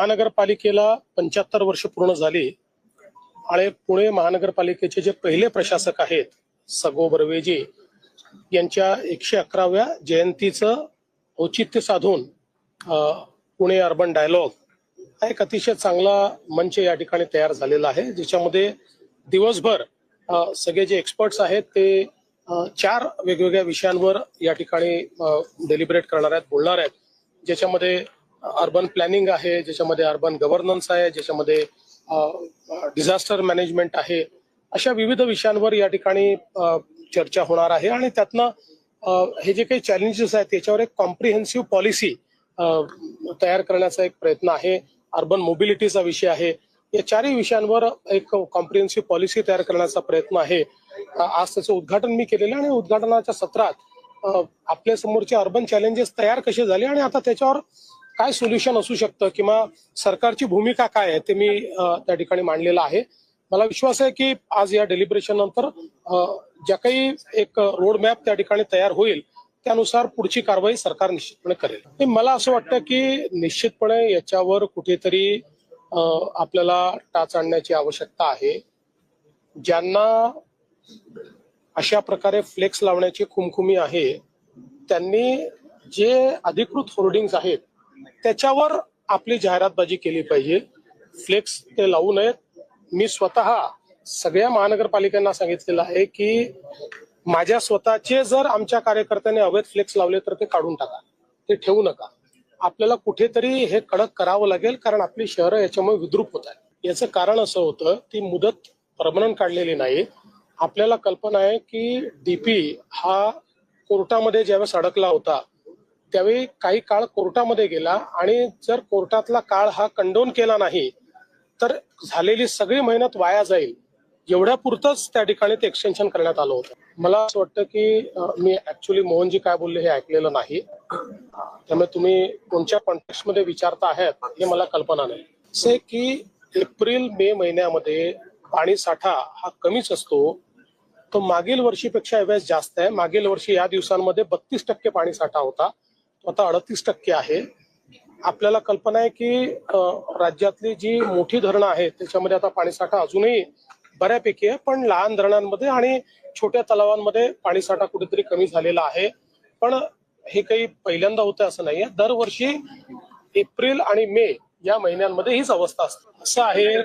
महानगरपालिकेला पंच्याहत्तर वर्ष पूर्ण झाली. आणि पुणे महानगरपालिकेचे जे पहिले प्रशासक आहेत सगो बर्वेजी यांच्या एकशे अकराव्या जयंतीचं औचित्य साधून पुणे अर्बन डायलॉग हा एक अतिशय चांगला मंच या ठिकाणी तयार झालेला आहे. ज्याच्यामध्ये दिवसभर सगळे जे एक्सपर्ट्स आहेत ते चार वेगवेगळ्या विषयांवर या ठिकाणी डेलिब्रेट करणार आहेत बोलणार आहेत. ज्याच्यामध्ये अर्बन प्लॅनिंग आहे ज्याच्यामध्ये अर्बन गव्हर्नन्स आहे ज्याच्यामध्ये डिझास्टर मॅनेजमेंट आहे अशा विविध विषयांवर या ठिकाणी चर्चा होणार आहे. आणि त्यातनं हे जे काही चॅलेंजेस आहेत त्याच्यावर एक कॉम्प्रिहेन्सिव्ह पॉलिसी तयार करण्याचा एक प्रयत्न आहे. अर्बन मोबिलिटीचा विषय आहे. या चारही विषयांवर एक कॉम्प्रिहेन्सिव्ह पॉलिसी तयार करण्याचा प्रयत्न आहे. आज त्याचं उद्घाटन मी केलेलं आहे आणि उद्घाटनाच्या सत्रात आपल्या समोरचे अर्बन चॅलेंजेस तयार कसे झाले आणि आता त्याच्यावर काय सोल्युशन असू शकतं किंवा सरकारची भूमिका काय आहे ते मी त्या ठिकाणी मांडलेलं आहे. मला विश्वास आहे की आज या डेलिब्रेशन नंतर ज्या काही एक रोड मॅप त्या ठिकाणी तयार होईल त्यानुसार पुढची कारवाई सरकार निश्चितपणे करेल. मला असं वाटतं की निश्चितपणे याच्यावर कुठेतरी आपल्याला टाच आणण्याची आवश्यकता आहे. ज्यांना अशा प्रकारे फ्लेक्स लावण्याची खुमखुमी आहे त्यांनी जे अधिकृत होर्डिंग्स आहेत त्याच्यावर आपली जाहिरातबाजी केली पाहिजे. फ्लेक्स ते लावू नयेत. मी स्वतः सगळ्या महानगरपालिकांना सांगितलेलं आहे की माझ्या स्वतःचे जर आमच्या कार्यकर्त्यांनी अवैध फ्लेक्स लावले तर ते काढून टाका. ते ठेवू नका. आपल्याला कुठेतरी हे कडक करावं लागेल कारण आपली शहरं याच्यामुळे विद्रूप होत आहेत. याचं कारण असं होतं ती मुदत परमनंट काढलेली नाही. आपल्याला कल्पना आहे की डीपी हा कोर्टामध्ये ज्यावेळेस अडकला होता त्यावेळी काही काळ कोर्टामध्ये गेला आणि जर कोर्टातला काळ हा कंडोन केला नाही तर झालेली सगळी मेहनत वाया जाईल. एवढ्या पुरतच त्या ठिकाणी ते एक्सटेन्शन करण्यात आलं होतं. मला असं वाटतं की मी ऍक्च्युली मोहनजी काय बोलले हे ऐकलेलं नाही. त्यामुळे तुम्ही कोणत्या कॉन्टेक्स्टमध्ये विचारता आहात हे मला कल्पना नाही. असे की एप्रिल मे महिन्यामध्ये पाणी साठा हा कमीच असतो. तो मागील वर्षीपेक्षा वेळेस जास्त आहे. मागील वर्षी या दिवसांमध्ये बत्तीस टक्के पाणी साठा होता. तो आता अडतीस टक्के आहे. आपल्याला कल्पना आहे की राज्यातली जी मोठी धरणं आहेत त्याच्यामध्ये आता पाणीसाठा अजूनही बऱ्यापैकी आहे पण लहान धरणांमध्ये आणि छोट्या तलावांमध्ये पाणीसाठा कुठेतरी कमी झालेला आहे. पण हे काही पहिल्यांदा होतं असं नाहीये. दरवर्षी एप्रिल आणि मे या महिन्यांमध्ये हीच अवस्था असते. असं आहे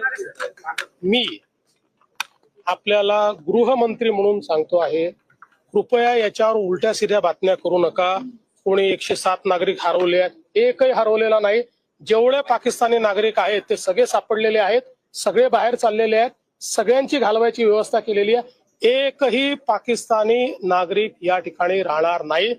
मी आपल्याला गृहमंत्री म्हणून सांगतो आहे कृपया याच्यावर उलट्या सिध्या बातम्या करू नका. कोणी एकशे सात नागरिक हरवले आहेत? एकही हरवलेला नाही. जेवढे पाकिस्तानी नागरिक आहेत ते सगळे सापडलेले आहेत सगळे बाहेर चाललेले आहेत सगळ्यांची घालवायची व्यवस्था केलेली आहे. एकही पाकिस्तानी नागरिक या ठिकाणी राहणार नाही.